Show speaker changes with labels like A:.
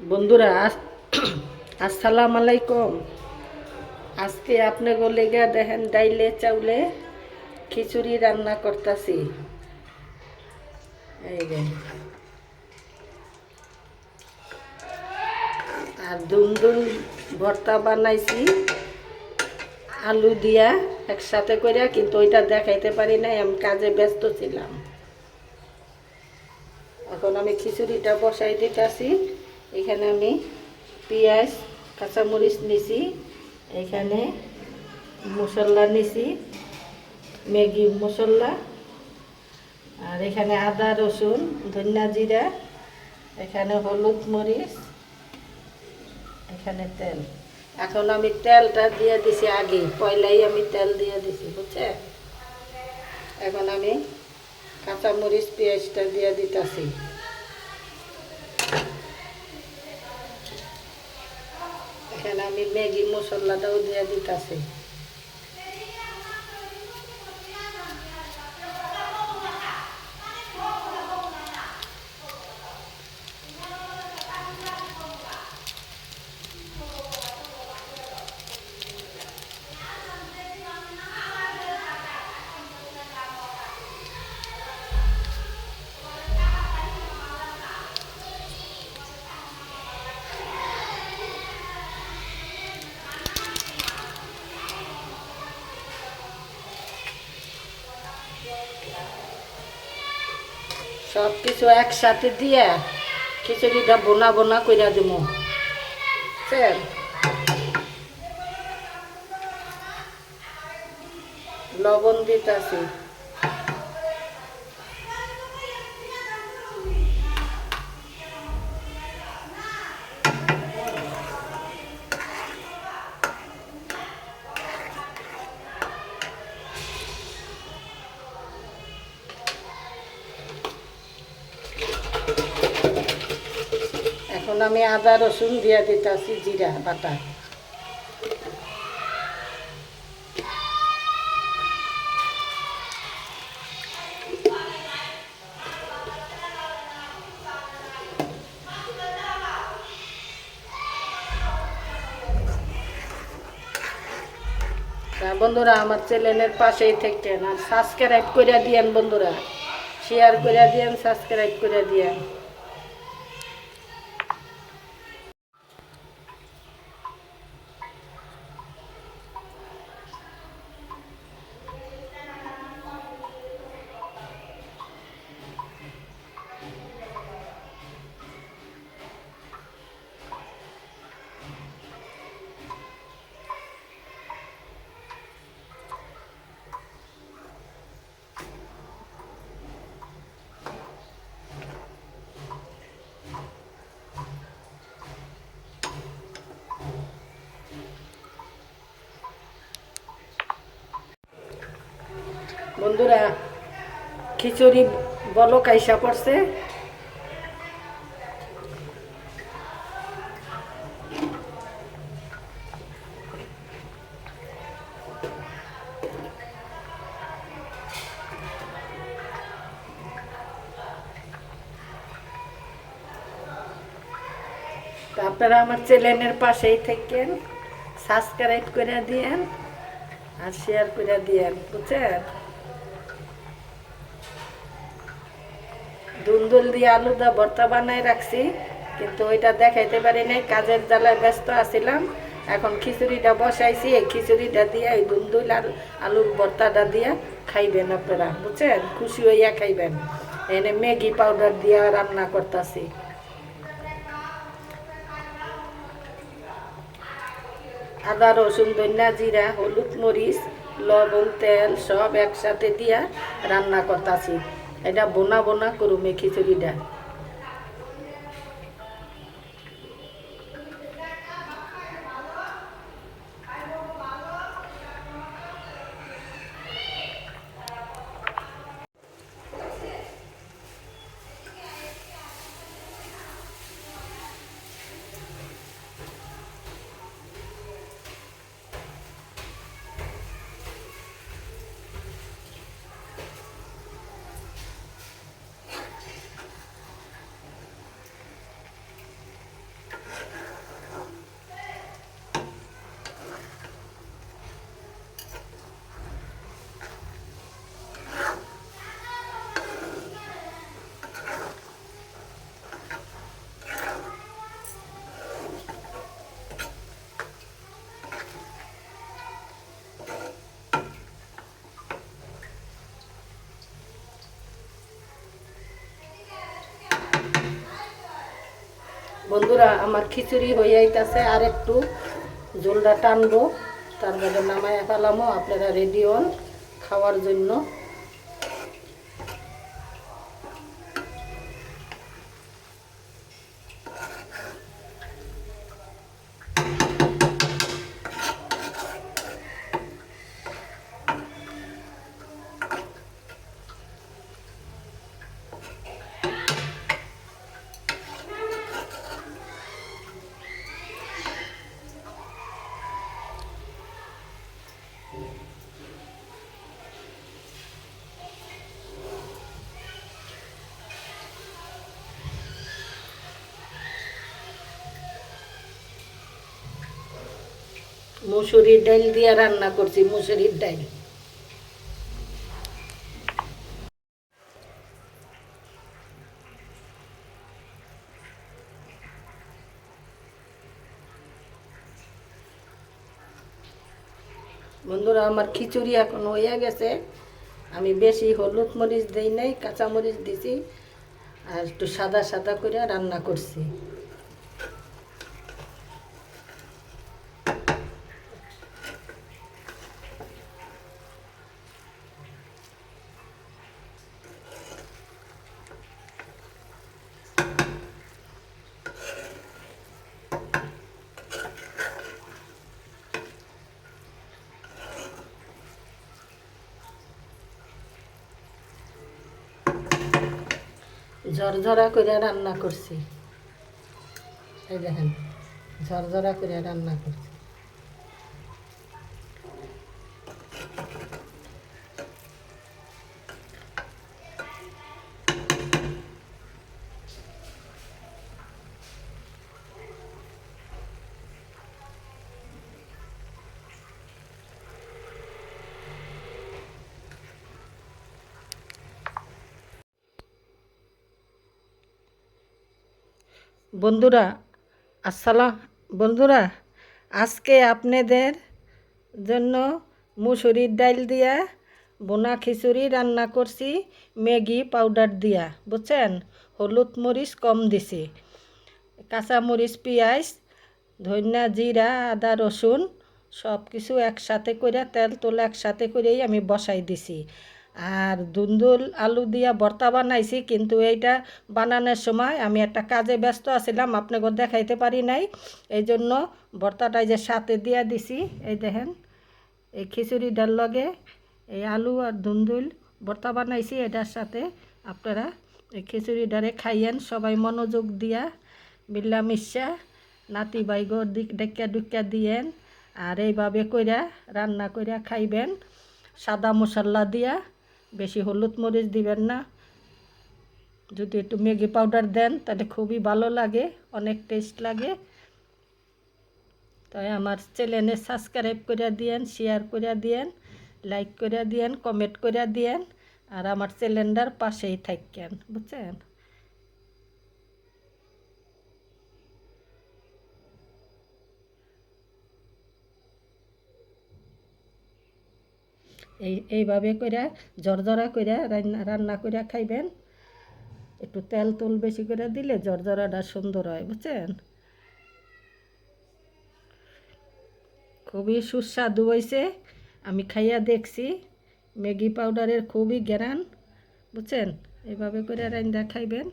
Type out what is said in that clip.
A: বন্ধুরা, আস- আসসালাম আলাইকুম আজকে আপনি লেগে দেখেন ডাইলে চাউলে খিচুড়ি রান্না করতেছি। এই যে। আর ভর্তা বানাইছি, আলু দিয়া একসাথে করে কিন্তু ওইটা দেখাইতে পারি নাই, আমি কাজে ব্যস্ত ছিলাম। এখন আমি খিচুড়িটা বসাই দিতেছি। এখানে আমি পেঁয়াজ, কাঁচামরিচ নিছি, এখানে মশলা নিছি, ম্যাগি মশলা, আর এখানে আদা, রসুন, ধনিয়া জিরা, এখানে হলুদ মরিচ, এখানে তেল। এখন আমি তেলটা দিয়ে দিছি আগে, পয়লাই আমি তেল দিয়ে দিছি, বুঝছে? এখন আমি কাঁচামরিচ, পেঁয়াজটা দিয়ে দিতেছি এখানে আমি ম্যাগি মশলাটাও দিয়ে দিতেছি। সব কিছু একসাথে দিয়ে খিচুড়িটা বোনা বোনা করে দিব বুঝছেন লবণ দিতেছি। এখন আমি আদা, রসুন দিয়ে দিতেছি জিরা বাটা। বন্ধুরা, আমার চ্যানেলের পাশেই থাকতেন আর সাবস্ক্রাইব করে দিয়েন বন্ধুরা। শেয়ার করে দিয়েন সাবস্ক্রাইব করে দিয়েন। বন্ধুরা, খিচুড়ি বলো, কাইসা পড়ছে? আপনারা আমার চ্যানেলের পাশেই থাকেন, সাবস্ক্রাইব করে দিয়েন আর শেয়ার করে দিয়েন, বুঝছেন? দুন্দুল দিয়ে আলুদা ভর্তা বানাই রাখছি, কিন্তু ওইটা দেখাইতে পারি নাই, কাজের জ্বালায় ব্যস্ত আছিলাম। এখন খিচুড়িটা বসাইছি, এই খিচুড়িটা দিয়ে এই দুন্দুল আর আলুর ভর্তাটা দিয়ে খাইবেন আপনারা, বুঝছেন? খুশি হইয়া খাইবেন। এনে ম্যাগি পাউডার দিয়ে রান্না করতেছি। আদা, রসুন, ধনিয়া জিরা, হলুদ মরিচ, লবণ, তেল সব একসাথে দিয়া রান্না করতেছি। এটা বোনা বোনা করুমে খিচুড়িটা বন্ধুরা, আমার খিচুড়ি হয়ে আইতাছে আর একটু জলটা টানবো তারপরে নামায় ফেলামো, আপনারা রেডি হন খাওয়ার জন্য। মুসুরির ডাল দিয়ে রান্না করছি, মুসুরির ডাল। বন্ধুরা, আমার খিচুড়ি এখন হয়ে গেছে। আমি বেশি হলুদ মরিচ দিই নাই, কাঁচা মরিচ দিছি, আর একটু সাদা সাদা করে রান্না করছি। ঝরঝরা করে রান্না করছি। এই দেখেন ঝরঝরা করে রান্না করছি। বন্ধুরা, আসসালাম। বন্ধুরা, আজকে আপনাদের জন্য মুসুরির ডাল দিয়া, বোনা খিচুড়ি রান্না করছি, ম্যাগি পাউডার দিয়া, বুঝছেন? হলুদ মরিচ কম দিছি, কাঁচা মরিচ, পেঁয়াজ, ধনিয়া জিরা, আদা, রসুন সব কিছু একসাথে করে তেল তোলা একসাথে করেই আমি বসাই দিছি। আর দুন্দুল আলু দিয়া ভর্তা বানাইছি, কিন্তু এইটা বানানোর সময় আমি একটা কাজে ব্যস্ত আছিলাম আপনাকে দেখাইতে পারি নাই। এই জন্য ভর্তাটা এই যে সাথে দিয়া দিছি, এই দেখেন, এই খিচুড়িটার লগে এই আলু আর দুন্দুল ভর্তা বানাইছি, এটার সাথে আপনারা এই খিচুড়িটারে খাইয়েন। সবাই মনোযোগ দিয়া মিল্লামিশা নাতি বাইগর দিক ডেকা ডুকা দিয়েন, আর এইভাবে কইরা, রান্না কইরা খাইবেন। সাদা মশলা দিয়া বেশি হলুদ মরিচ দিবেন না। যদি একটু ম্যাগি পাউডার দেন, তাহলে খুবই ভালো লাগে, অনেক টেস্ট লাগে। তাই আমার চ্যানেলে সাবস্ক্রাইব করে দিয়েন শেয়ার করে দিয়েন লাইক করে দিয়েন কমেন্ট করে দিয়েন, আর আমার চ্যানেলটার পাশেই থাকেন বুঝছেন? এই, এইভাবে করে জর্জরা করে রান্না রান্না করে খাইবেন। একটু তেল তুল বেশি করে দিলে জর্জরাটা সুন্দর হয়, বুঝছেন? খুবই সুস্বাদু হয়েছে আমি খাইয়া দেখছি, ম্যাগি পাউডারের খুবই গ্যারান, বুঝছেন? এইভাবে করে রান্না খাইবেন।